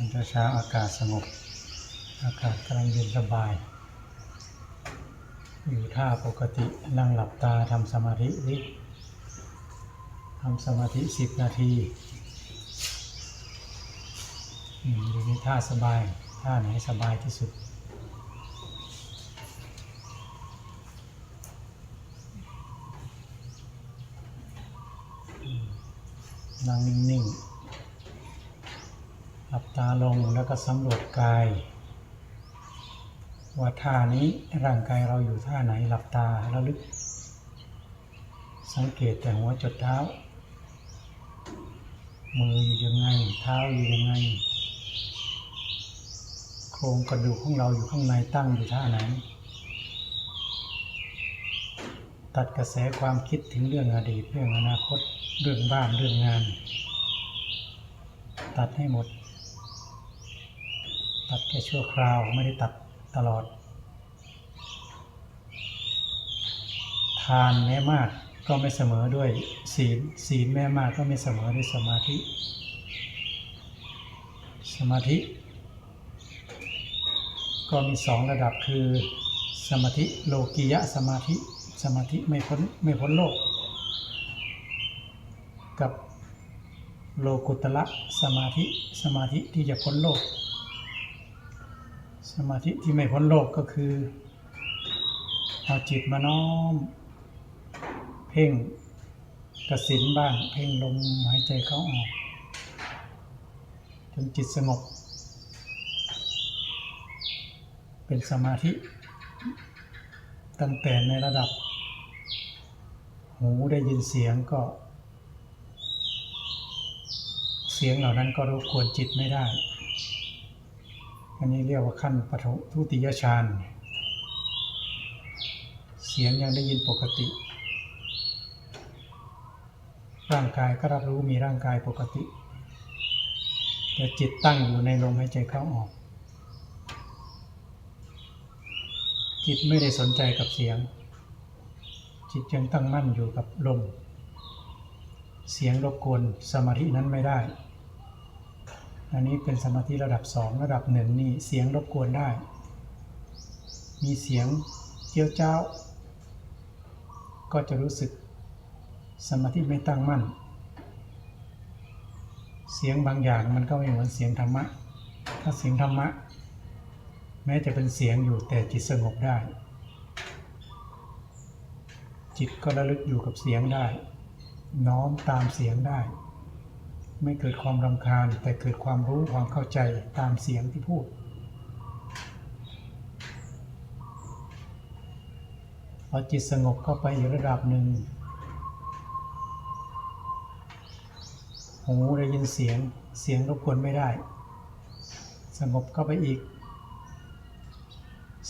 ันจะเช้าอากาศสงบ อากาศกำลังเย็นสบาย อยู่ท่าปกตินั่งหลับตาทำสมาธินิทำสมาธิสิบนาทีอืมอยู่ในท่าสบาย ท่าไหนสบายที่สุดนั่งนิ่งๆ หลับตาลงแล้วก็สำรวจกาย ว่าท่านี้ร่างกายเราอยู่ท่าไหนหลับตาแล้วลึก สังเกตแต่หัวจดเท้า มืออยู่ยังไง เท้าอยู่ยังไง โครงกระดูกของเราอยู่ข้างในตั้งอยู่ท่าไหน ตัดกระแสความคิดถึงเรื่องอดีตเรื่องอนาคตเรื่องบ้านเรื่องงาน ตัดให้หมด ตัดแค่ชั่วคราวไม่ได้ตัดตลอด ทานแม้มากก็ไม่เสมอด้วยศีลศีลแม้มากก็ไม่เสมอด้วยสมาธิ สมาธิ ก็มีสองระดับคือสมาธิโลกียะสมาธิ สมาธิไม่พ้นไม่พ้นโลก กับโลกุตละสมาธิสมาธิที่จะพ้นโลก สมาธิที่ไม่พ้นโลกก็คือเอาจิตมาน้อม เพ่งกระสินบ้าง เพ่งลมหายใจเข้าออก จนจิตสงบ เป็นสมาธิ ตั้งแต่ในระดับ หูได้ยินเสียงก็ เสียงเหล่านั้นก็รบกวนจิตไม่ได้ อันนี้เรียกว่าขั้นปฐมทุติยฌานเสียงยังได้ยินปกติ ร่างกายก็รับรู้มีร่างกายปกติ แต่จิตตั้งอยู่ในลมหายใจเข้าออก จิตไม่ได้สนใจกับเสียง จิตยังตั้งมั่นอยู่กับลม เสียงรบกวนสมาธินั้นไม่ได้ อันนี้เป็นสมาธิระดับสองระดับหนึ่งนี่เสียงรบกวนได้ มีเสียงเจียวเจ้า ก็จะรู้สึกสมาธิไม่ตั้งมั่น เสียงบางอย่างมันก็ไม่เหมือนเสียงธรรมะ ถ้าเสียงธรรมะ แม้จะเป็นเสียงอยู่แต่จิตสงบได้ จิตก็ระลึกอยู่กับเสียงได้ น้อมตามเสียงได้ ไม่เกิดความรำคาญ แต่เกิดความรู้ความเข้าใจตามเสียงที่พูด พอจิตสงบเข้าไปอีกระดับหนึ่ง หูได้ยินเสียงเสียงรบกวนไม่ได้ สงบเข้าไปอีก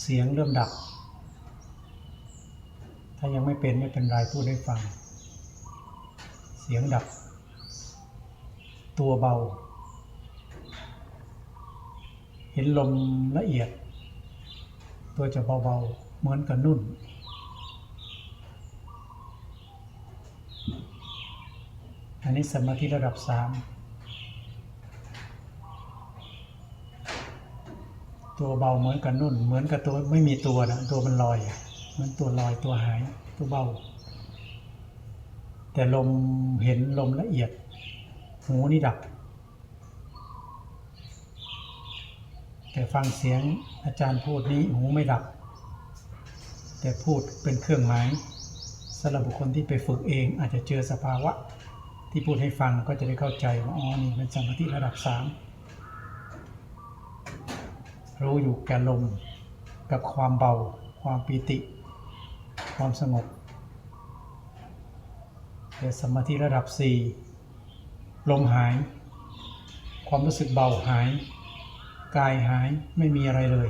เสียงเริ่มดับ ถ้ายังไม่เป็นไม่เป็นไรพูดให้ฟัง เสียงดับ ตัวเบา เห็นลมละเอียด ตัวจะเบาๆ เหมือนกับนุ่น อันนี้สมาธิระดับสามตัวเบาเหมือนกับนุ่น เหมือนกับตัวไม่มีตัวนะตัวมันลอยเหมือนตัวลอยตัวหายตัวเบา แต่ลมเห็นลมละเอียด หูนี่ดับ แต่ฟังเสียงอาจารย์พูดนี้หูไม่ดับ แต่พูดเป็นเครื่องหมายสำหรับบุคคลที่ไปฝึกเองอาจจะเจอสภาวะ ที่พูดให้ฟังก็จะได้เข้าใจว่าอ๋อนี่เป็นสมาธิระดับสามรู้อยู่แก่ลมกับความเบา ความปีติ ความสงบแต่สมาธิระดับสี่ ลมหาย ความรู้สึกเบาหาย กายหายไม่มีอะไรเลย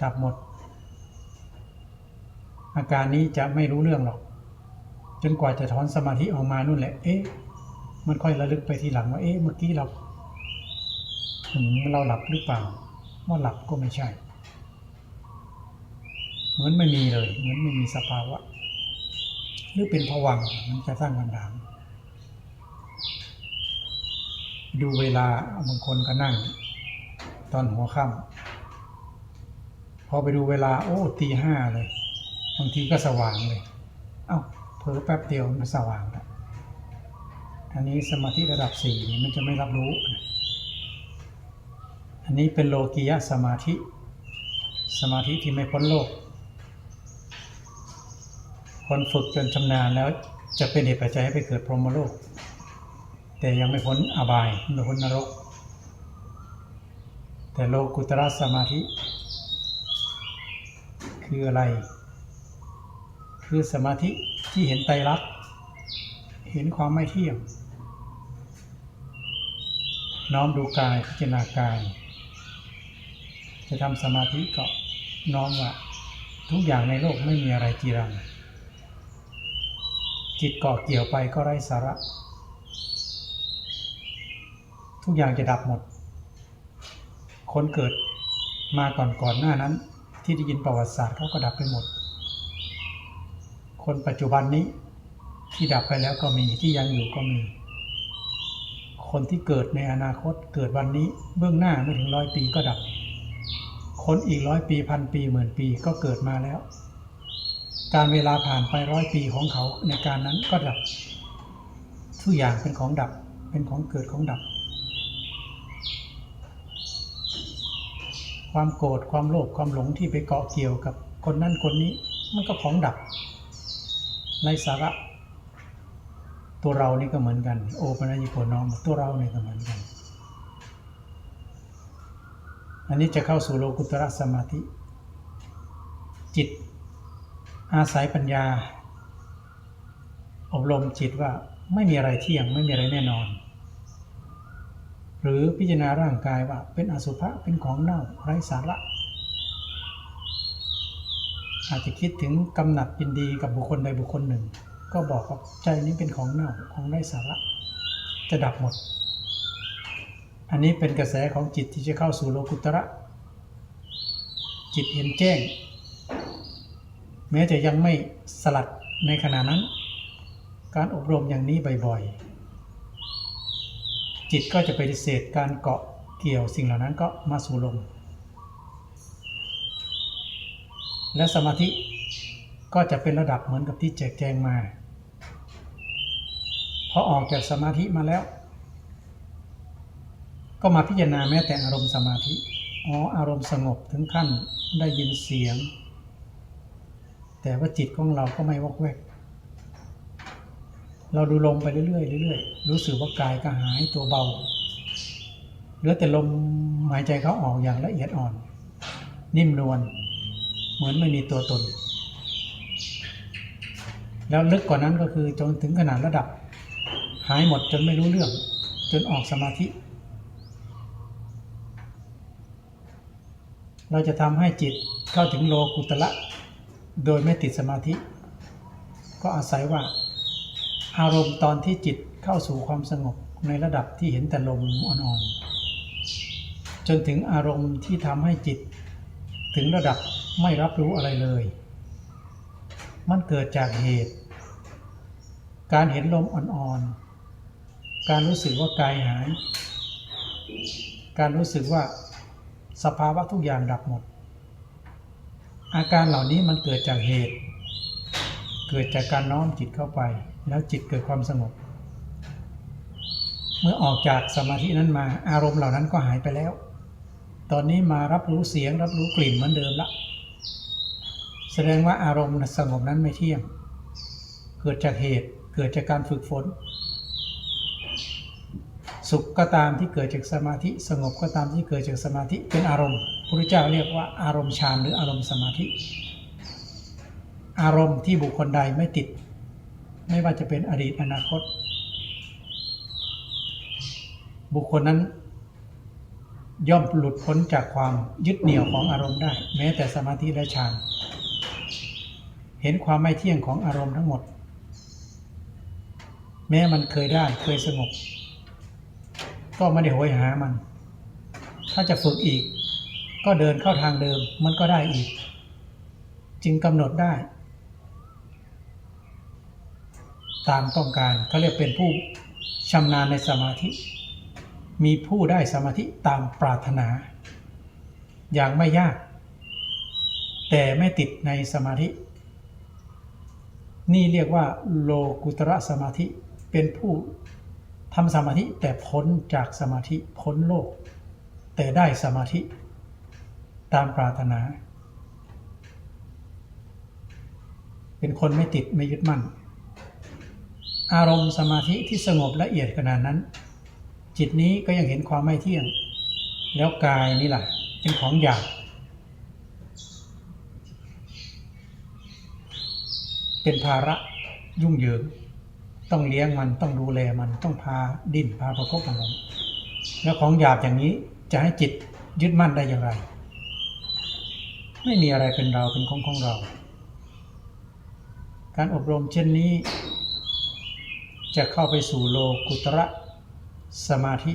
ดับหมด อาการนี้จะไม่รู้เรื่องหรอก จนกว่าจะถอนสมาธิออกมานู่นแหละ เอ๊ะ มันค่อยระลึกไปทีหลังว่า เอ๊ะ เมื่อกี้เราเราหลับหรือเปล่า ว่าหลับก็ไม่ใช่ เหมือนไม่มีเลย เหมือนไม่มีสภาวะ หรือเป็นผวังมันจะสร้างคำถาม ดูเวลาบางคนก็นั่ง ตอนหัวค่ำพอไปดูเวลา โอ้ตีห้าเลย บางทีก็สว่างเลย เอ้าเผลอแป๊บเดียวมันสว่างแล้วอันนี้สมาธิระดับสี่นี่มันจะไม่รับรู้ อันนี้เป็นโลกียะสมาธิ สมาธิที่ไม่พ้นโลก คนฝึกจนชำนาญแล้วจะเป็นเหตุปัจจัยให้ไปเกิดพรหมโลก แต่ยังไม่พ้นอบายไม่พ้นนรก แต่โลกุตระสมาธิ คืออะไร คือสมาธิที่เห็นไตรลักษณ์เห็นความไม่เที่ยงน้อมดูกายพิจารณากาย จะทำสมาธิก็น้อมว่าทุกอย่างในโลกไม่มีอะไรจีรัง จิตเกาะเกี่ยวไปก็ไร้สาระ ทุกอย่างจะดับหมด คนเกิดมาก่อนก่อนหน้านั้น ที่ได้ยินประวัติศาสตร์เขาก็ดับไปหมด คนปัจจุบันนี้ที่ดับไปแล้วก็มีที่ยังอยู่ก็มี คนที่เกิดในอนาคตเกิดวันนี้เบื้องหน้าไม่ถึงร้อยปีก็ดับ คนอีกร้อยปีพันปีหมื่นปีก็เกิดมาแล้ว การเวลาผ่านไปร้อยปีของเขาในการนั้นก็ดับ ทุกอย่างเป็นของดับเป็นของเกิดของดับ ความโกรธความโลภความหลงที่ไปเกาะเกี่ยวกับคนนั้นคนนี้ มันก็ของดับในสาระ ตัวเรานี่ก็เหมือนกัน โอปัญญิโกน้อมตัวเรานี่ก็เหมือนกัน อันนี้จะเข้าสู่โลกุตระสมาธิ จิต อาศัยปัญญา อบรมจิตว่าไม่มีอะไรเที่ยงไม่มีอะไรแน่นอน หรือพิจารณาร่างกายว่าเป็นอสุภะเป็นของเน่าไร้สาระอาจจะคิดถึงกำหนัดยินดีกับบุคคลใดบุคคลหนึ่ง ก็บอกว่าใจนี้เป็นของเน่าของไร้สาระ จะดับหมด อันนี้เป็นกระแสของจิตที่จะเข้าสู่โลกุตระ จิตเห็นแจ้ง แม้จะยังไม่สลัดในขณะนั้น การอบรมอย่างนี้บ่อยๆ จิตก็จะปฏิเสธการเกาะเกี่ยวสิ่งเหล่านั้นก็มาสู่ลม และสมาธิก็จะเป็นระดับเหมือนกับที่แจกแจงมาพอออกจากสมาธิมาแล้ว ก็มาพิจารณาแม้แต่อารมณ์สมาธิอ๋ออารมณ์สงบถึงขั้นได้ยินเสียง แต่ว่าจิตของเราก็ไม่วอกแวก เราดูลมไปเรื่อยๆเรื่อยๆรู้สึกว่ากายก็หายตัวเบาเหลือแต่ลมหายใจเขาออกอย่างละเอียดอ่อน นิ่มนวลเหมือนไม่มีตัวตน แล้วลึกกว่านั้นก็คือจนถึงขนาดระดับ หายหมดจนไม่รู้เรื่อง จนออกสมาธิ เราจะทำให้จิตเข้าถึงโลกุตละ โดยไม่ติดสมาธิ ก็อาศัยว่า อารมณ์ตอนที่จิตเข้าสู่ความสงบในระดับที่เห็นแต่ลมอ่อนๆ จนถึงอารมณ์ที่ทำให้จิต ถึงระดับไม่รับรู้อะไรเลย มันเกิดจากเหตุ การเห็นลมอ่อนๆ การรู้สึกว่ากายหาย การรู้สึกว่าสภาวะทุกอย่างดับหมด อาการเหล่านี้มันเกิดจากเหตุ เกิดจากการน้อมจิตเข้าไป แล้วจิตเกิดความสงบ เมื่อออกจากสมาธินั้นมาอารมณ์เหล่านั้นก็หายไปแล้ว ตอนนี้มารับรู้เสียงรับรู้กลิ่นเหมือนเดิมละแสดงว่าอารมณ์สงบนั้นไม่เที่ยง เกิดจากเหตุเกิดจากการฝึกฝน สุขก็ตามที่เกิดจากสมาธิ สงบก็ตามที่เกิดจากสมาธิเป็นอารมณ์พระพุทธเจ้าเรียกว่าอารมณ์ฌานหรืออารมณ์สมาธิ อารมณ์ที่บุคคลใดไม่ติด ไม่ว่าจะเป็นอดีตอนาคต บุคคลนั้น ย่อมหลุดพ้นจากความยึดเหนี่ยวของอารมณ์ได้ แม้แต่สมาธิและฌานเห็นความไม่เที่ยงของอารมณ์ทั้งหมด แม้มันเคยได้เคยสงบก็ไม่ได้โหยหามัน ถ้าจะฝึกอีก ก็เดินเข้าทางเดิมมันก็ได้อีก จึงกำหนดได้ ตามต้องการเขาเรียกเป็นผู้ชำนาญในสมาธิ มีผู้ได้สมาธิตามปรารถนา อย่างไม่ยาก แต่ไม่ติดในสมาธิ นี่เรียกว่าโลกุตระสมาธิเป็นผู้ทำสมาธิแต่พ้นจากสมาธิพ้นโลก แต่ได้สมาธิ ตามปรารถนา เป็นคนไม่ติดไม่ยึดมั่น อารมณ์สมาธิที่สงบละเอียดขนาดนั้น จิตนี้ก็ยังเห็นความไม่เที่ยง แล้วกายนี่แหละเป็นของหยาบเป็นภาระยุ่งเหยิง ต้องเลี้ยงมันต้องดูแลมันต้องพาดิ้นพาประคบประหงมแล้วของหยาบอย่างนี้จะให้จิตยึดมั่นได้อย่างไร ไม่มีอะไรเป็นเราเป็นของของเรา การอบรมเช่นนี้ จะเข้าไปสู่โลกุตระสมาธิ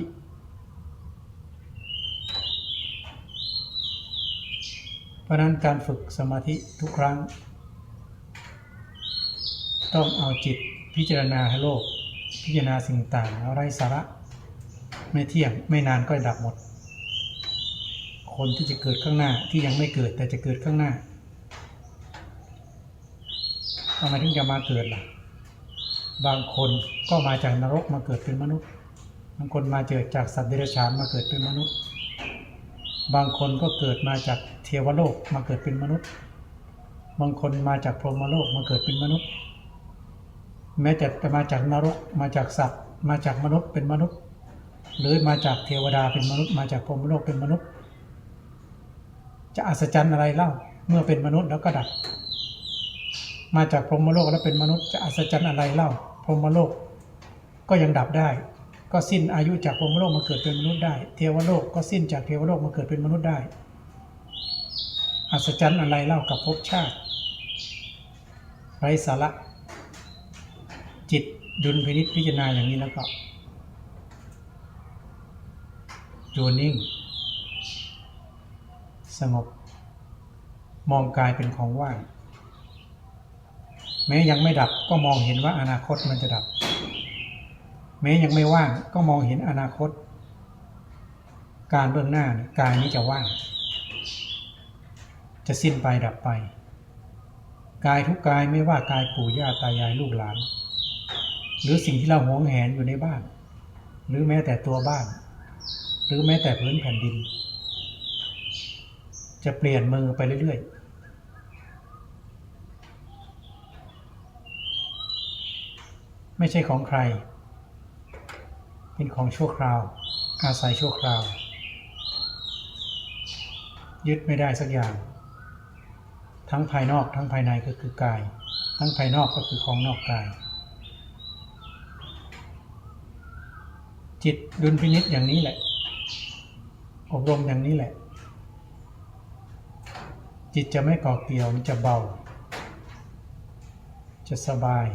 เพราะนั้นการฝึกสมาธิทุกครั้ง ต้องเอาจิตพิจารณาให้โลก พิจารณาสิ่งต่างอาไร้สาระ ไม่เที่ยงไม่นานก็ดับหมด คนที่จะเกิดข้างหน้าที่ยังไม่เกิดแต่จะเกิดข้างหน้าทำไมถึงจะมาเกิดล่ะ บางคนก็มาจากนรกมาเกิดเป็นมนุษย์ บางคนมาเกิดจากสัตว์เดรัจฉานมาเกิดเป็นมนุษย์ บางคนก็เกิดมาจากเทวโลกมาเกิดเป็นมนุษย์ บางคนมาจากพรหมโลกมาเกิดเป็นมนุษย์ แม้แต่จะมาจากนรกมาจากสัตว์ มาจากมนุษย์เป็นมนุษย์ หรือมาจากเทวดาเป็นมนุษย์ มาจากพรหมโลกเป็นมนุษย์ จะอัศจรรย์อะไรเล่าเมื่อเป็นมนุษย์แล้วก็ดับมาจากพรหมโลกแล้วเป็นมนุษย์จะอัศจรรย์อะไรเล่า รหมโลก ก็ยังดับได้ ก็สิ้นอายุจากพรหมโลกมาเกิดเป็นมนุษย์ได้ เทวโลกก็สิ้นจากเทวโลกมาเกิดเป็นมนุษย์ได้ อัศจรรย์อะไรเล่ากับภพชาติไร้สาระจิตดุลพินิจพิจารณาอย่างนี้แล้วก็อยู่นิ่ง สงบ มองกายเป็นของว่าง แม้ยังไม่ดับก็มองเห็นว่าอนาคตมันจะดับ แม้ยังไม่ว่างก็มองเห็นอนาคต การเบื้องหน้าเนี่ยกายนี้จะว่าง จะสิ้นไปดับไป กายทุกกายไม่ว่ากายปู่ย่าตายายลูกหลาน หรือสิ่งที่เราหวงแหนอยู่ในบ้าน หรือแม้แต่ตัวบ้าน หรือแม้แต่พื้นแผ่นดิน จะเปลี่ยนมือไปเรื่อยๆ ไม่ใช่ของใคร เป็นของชั่วคราว อาศัยชั่วคราว ยึดไม่ได้สักอย่าง ทั้งภายนอกทั้งภายในก็คือกาย ทั้งภายนอกก็คือของนอกกาย จิตดุลพินิษอย่างนี้แหละ อบรมอย่างนี้แหละ จิตจะไม่ก่อเกลียวมันจะเบา จะสบาย